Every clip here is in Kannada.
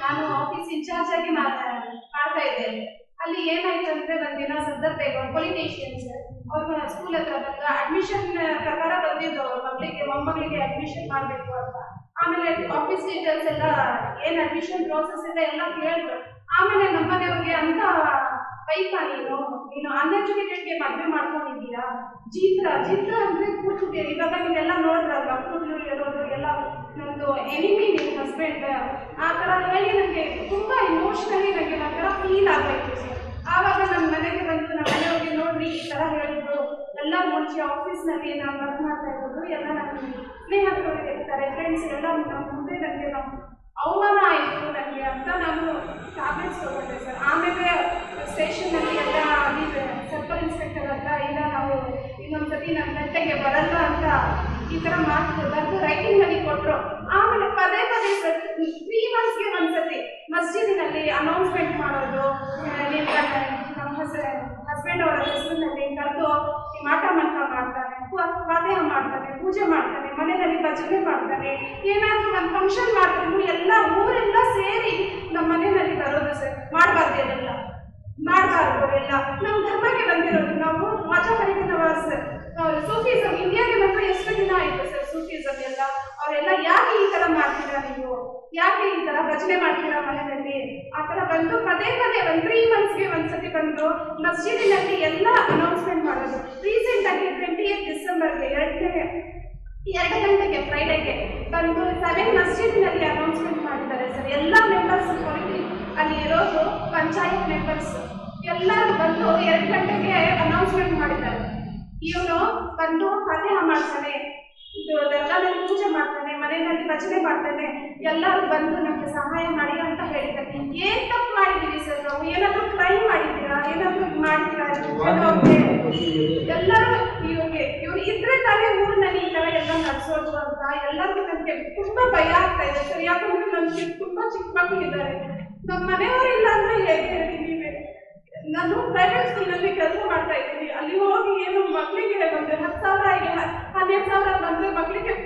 ನಾನು ಆಫೀಸ್ ಇನ್ಚಾರ್ಜ್ ಆಗಿ ಮಾಡ್- ಮಾಡ್ತಾ ಇದ್ದೇನೆ. ಅಲ್ಲಿ ಏನಾಯ್ತು ಅಂದ್ರೆ ಒಂದಿನ ಸಂದರ್ಭ ಪೊಲಿಟಿಷಿಯನ್ಸ್ ಅವ್ರ ಸ್ಕೂಲ್ ಹತ್ರ ಬಂದು ಅಡ್ಮಿಷನ್ ಪ್ರಕಾರ ಬಂದಿದ್ದು ಅವ್ರ ಮಗಳಿಗೆ ಮೊಮ್ಮಗಳಿಗೆ ಅಡ್ಮಿಷನ್ ಮಾಡಬೇಕು ಅಂತ. ಆಮೇಲೆ ಆಫೀಸ್ ಡೀಟೇಲ್ಸ್ ಎಲ್ಲ ಏನ್ ಅಡ್ಮಿಷನ್ ಪ್ರೋಸೆಸ್ ಇದೆ ಎಲ್ಲ ಕೇಳಿದ್ರು. ಆಮೇಲೆ ನಮ್ಮನೆಯವ್ರಿಗೆ ಅಂತ ಪೈಪ ನೀನು ನೀನು ಅನ್ಎಜುಕೇಟೆಡ್ಗೆ ಮದುವೆ ಮಾಡ್ಕೊಂಡಿದ್ದೀರಾ ಜೀತ್ರ ಜೀತ್ರ ಅಂದ್ರೆ ಕೂತಿದ್ದೀರಿ ಇವಾಗ ನೀವೆಲ್ಲ ನೋಡ್ರಲ್ವ ಕೂದಲು ಇರೋದು ಎಲ್ಲ ನಂದು ಎನಿಮಿ ನಿಮ್ಮ ಹಸ್ಬೆಂಡ್ ಆ ಥರ ಹೇಳಿ ನನಗೆ ತುಂಬ ಇಮೋಷ್ನಲಿ ನನಗೆ ನಂತರ ಫೀಲ್ ಆಗಬೇಕು ಆವಾಗ ನನ್ನ ಮನೆಗೆ ಬಂದು ನಮ್ಮ ಮನೆಯವ್ರಿಗೆ ನೋಡ್ರಿ ಈ ಥರ ಹೇಳಿದ್ರು. ಎಲ್ಲ ಮುಂಚೆ ಆಫೀಸ್ನಲ್ಲಿ ನಾನು ವರ್ಕ್ ಮಾಡ್ತಾ ಇರೋದು, ಎಲ್ಲ ನಮ್ಮ ಸ್ನೇಹಿತರು ಇರ್ತಾರೆ ಫ್ರೆಂಡ್ಸ್ ಎಲ್ಲ ನಮ್ಮ ಮುಂದೆ ನನಗೆ ನಮ್ಮ ಅವಮಾನ ಆಯಿತು ನನಗೆ ಅಂತ ನಾನು ಟ್ಯಾಬ್ಲೆಟ್ಸ್ ತೊಗೊಂಡೆ ಸರ್. ಆಮೇಲೆ ಸ್ಟೇಷನಲ್ಲಿ ಎಲ್ಲ ಅದಿದೆ ಸರ್ಕಲ್ ಇನ್ಸ್ಪೆಕ್ಟರ್ ಹತ್ರ ಇಲ್ಲ, ನಾವು ಇನ್ನೊಂದ್ಸತಿ ನನ್ನ ಗಂಟೆಗೆ ಬರಲ್ಲ ಅಂತ ಈ ಥರ ಮಾತು ರೈಟಿಂಗ್ನಲ್ಲಿ ಕೊಟ್ಟರು ಆಮೇಲೆ ಪದೇ ತ್ರೀ ಮಂತ್ಸ್ಗೆ ಒಂದ್ಸತಿ ಮಸ್ಜಿದಿನಲ್ಲಿ ಅನೌನ್ಸ್ಮೆಂಟ್ ಮಾಡೋದು ನಿಮ್ಮ ನಮ್ಮ ಹಸ್ ಹಸ್ಬೆಂಡ್ ಅವರ ಹೆಸರಿನಲ್ಲಿ ಕರೆದು ಮಾಟ ಮಂತ್ರ ಮಾಡ್ತಾರೆ ಫ- ಮಾಡ್ತಾರೆ, ಪೂಜೆ ಮಾಡ್ತಾರೆ, ಮನೆಯಲ್ಲಿ ಭಜನೆ ಮಾಡ್ತಾರೆ, ಏನಾದರೂ ಒಂದು ಫಂಕ್ಷನ್ ಮಾಡಿದ್ರು ಎಲ್ಲ ಊರೆಲ್ಲ ಸೇರಿ ನಮ್ಮ ಮನೆಯಲ್ಲಿ ಬರೋದು ಸರ್. ಮಾಡಬಾರ್ದು ಎಲ್ಲ ಮಾಡಬಾರ್ದು ಎಲ್ಲ ನಮ್ಮ ಧರ್ಮಕ್ಕೆ ಬಂದಿರೋದು. ನಾವು ಮಜಾ ಪರಿಕರವಾದ ಸರ್ ಸೂಫಿಸಮ್ ಇಂಡಿಯಾಗೆ ಬಂದು ಎಷ್ಟು ದಿನ ಆಯ್ತು ಸರ್ ಸೂಫಿಸಮ್ ಎಲ್ಲ ಅವರೆಲ್ಲ ಯಾಕೆ ಈ ತರ ಮಾಡ್ತೀರಾ ನೀವು ಯಾಕೆ ಈ ತರ ಭಜನೆ ಮಾಡ್ತೀರಾ ಮನೆಯಲ್ಲಿ? ಆ ತರ ಬಂದು ಪದೇ ಪದೇ ಒಂದ್ ತ್ರೀ ಮಂತ್ಸ್ಗೆ ಒಂದ್ಸತಿ ಬಂದು ಮಸ್ಜಿದಿನಲ್ಲಿ ಎಲ್ಲ ಅನೌನ್ಸ್ಮೆಂಟ್ ಮಾಡೋದು. ರೀಸೆಂಟ್ ಆಗಿ ಟ್ವೆಂಟಿ ಏಟ್ ಡಿಸೆಂಬರ್ಗೆ ಎರಡನೇ, ಎರಡು ಗಂಟೆಗೆ ಫ್ರೈಡೆಗೆ ಬಂದು ಸೆವೆನ್ ಮಸೀದಿನಲ್ಲಿ ಅನೌನ್ಸ್ಮೆಂಟ್ ಮಾಡಿದ್ದಾರೆ ಸರ್ ಎಲ್ಲ ಮೆಂಬರ್ಸ್ ಅಲ್ಲಿ ಇರೋದು ಪಂಚಾಯತ್ ಮೆಂಬರ್ಸ್ ಎಲ್ಲರೂ ಬಂದು ಎರಡು ಗಂಟೆಗೆ ಅನೌನ್ಸ್ಮೆಂಟ್ ಮಾಡಿದ್ದಾರೆ. ಇವನು ಬಂದು ಪದೇ ಮಾಡ್ತಾನೆ. ದರ್ಗಾದಲ್ಲಿ ಪೂಜೆ ಮಾಡ್ತಾನೆ ಮನೆಯಲ್ಲಿ ಭಜನೆ ಮಾಡ್ತಾನೆ ಎಲ್ಲರೂ ಬಂದು ನಮಗೆ ಸಹಾಯ ಮಾಡಿ ಅಂತ ಹೇಳಿದ್ದಾರೆ. ಏನ್ ತಪ್ಪು ಮಾಡಿದ್ದೀರಿ ಸರ್ ನಾವು? ಏನಾದ್ರೂ ಕ್ರೈಮ್ ಮಾಡಿದ್ದೀರಾ? ಏನಾದ್ರೂ ಮಾಡಿದ್ದೀರಾ? ಎಲ್ಲರೂ ಇವ್ರಿಗೆ ಇವ್ರು ಇದ್ರೆ ತಾನೇ ಊರಿನಲ್ಲಿ ಈ ತರ ಎಲ್ಲ ನಡೆಸೋದು ಅಂತ. ಎಲ್ಲರಿಗೂ ನನಗೆ ತುಂಬಾ ಭಯ ಆಗ್ತಾ ಇದೆ ಸರ್. ಯಾಕಂದ್ರೆ ನಮ್ಗೆ ತುಂಬಾ ಚಿಕ್ಕ ಮಕ್ಕಳು ಇದ್ದಾರೆ ನಮ್ಮ ಮನೆಯವರು ಇಲ್ಲ ಅಂದ್ರೆ ಹೇಗೆ ಹೇಳಿ ನೀವೇ? ನಾನು ಪ್ರೈವೇಟ್ ಸ್ಕೂಲಲ್ಲಿ ಕೆಲಸ ಮಾಡ್ತಾ ಇದ್ದೀನಿ. ಅಲ್ಲಿ ಹೋಗಿ ಏನು ಮಕ್ಕಳಿಗೆ ಒಂದು ಹತ್ತು ಸಾವಿರ ಹನ್ನೆರಡು ಸಾವಿರ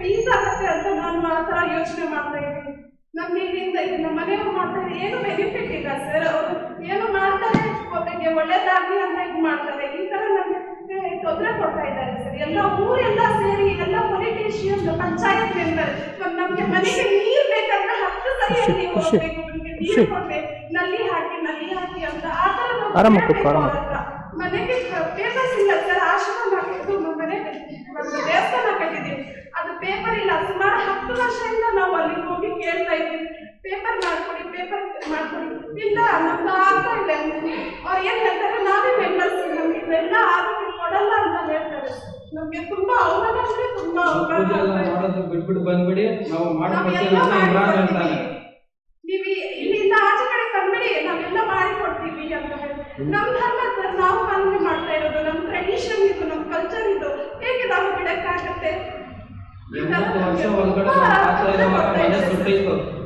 ಫೀಸ್ ಆಗುತ್ತೆ ಅಂತ ನಾನು ಆ ಥರ ಯೋಚನೆ ಮಾಡ್ತಾ ಇದ್ದೀನಿ. ನಮ್ಮ ಇಲ್ಲಿಂದ ನಮ್ಮ ಮನೆಯವ್ರು ಮಾಡ್ತಾರೆ ಏನು ಬೆನಿಫಿಟ್ ಇಲ್ಲ ಸರ್ ಅವರು ಏನು ಮಾಡ್ತಾರೆ ಒಬ್ಬರಿಗೆ ಒಳ್ಳೇದಾಗಲಿ ಅಂತ ಇದು ಮಾಡ್ತಾರೆ. ಈ ಥರ ನಮಗೆ ತೊಂದರೆ ಕೊಡ್ತಾ ಇದ್ದಾರೆ ಸರ್ ಎಲ್ಲ ಊರೆಲ್ಲ ಸೇರಿ ಎಲ್ಲ ಪೊಲಿಟಿಷಿಯನ್ ಪಂಚಾಯತ್ ಮೆಂಬರ್ ನಮ್ಗೆ ಮನೆಗೆ ನೀರು ಬೇಕಂದ್ರೆ ಹತ್ತು ಸರಿ ನೀವು ಹೋಗ್ಬೇಕು ನಿಮ್ಗೆ ನೀರು ಕೊಡ್ಬೇಕು. ನಲ್ಲಿ ಹಾಕಿ ನಲ್ಲಿ ಹಾಕಿ ಅಂತ ಆ ಥರ. ಮನೆಗೆ ಪೇಪರ್ಸ್ ಇಲ್ಲ ಸರ್ ಆಶ್ರಮ ಹಾಕಿದ್ದು ನಮ್ಮ ಮನೆಗೆ ಒಂದು ದೇವಸ್ಥಾನ ಕಟ್ಟಿದ್ದೀವಿ ಅದು ಪೇಪರ್ ಇಲ್ಲ ಸುಮಾರು ಹತ್ತು ವರ್ಷದಿಂದ ನಾವು ಅಲ್ಲಿ ಹೋಗಿ ಕೇಳ್ತಾ ಇದ್ದೀವಿ. ಪೇಪರ್ ಮಾಡ್ಕೊಡಿ ಪೇಪರ್ ಮಾಡ್ಕೊಡಿ. ಇಲ್ಲ ನಮ್ದು ಆಗ್ತಾ ಇಲ್ಲ ಅವ್ರು ಏನ್ ಹೇಳ್ತಾರೆ? ನಾವೇ ಮೆಂಬರ್ಸ್ ನಮ್ಗೆ ಇವೆಲ್ಲ ಆರೋಗ್ಯ ಕೊಡಲ್ಲ ಅಂತ ಹೇಳ್ತಾರೆ. ನಮ್ಗೆ ತುಂಬಾ ಅವಮಾನ ಅಂದ್ರೆ ತುಂಬಾ ಅವಮಾನ ಮಾಡೋದು ಬಿಟ್ಬಿಟ್ಟು ಬಂದ್ಬಿಡಿ. ನಾವು ಮಾಡ್ಕೊಡ್ತೀವಿ ನೀವು ಇಲ್ಲಿಂದ ಆಚೆ ಕಡೆ ತಂದ್ಬಿಡಿ ನಾವೆಲ್ಲ ಮಾಡಿ ಕೊಡ್ತೀವಿ ಅಂತ ಹೇಳಿ. ನಮ್ಮ ಧರ್ಮ ಸರ್ ನಾವು ಪಾಲನೆ ಮಾಡ್ತಾ ಇರೋದು ನಮ್ಮ ಟ್ರೆಡಿಷನ್ ಇದು ನಮ್ಮ ಕಲ್ಚರ್ ಇದು ಹೇಗೆ ನಾವು ಬಿಡಕ್ಕಾಗತ್ತೆ ಈ ತರ ಎಂಬತ್ತು ವರ್ಷ ನಮ್ಗೆ ಒಳಗಡೆ ತುಂಬಾ ನಮ್ಮ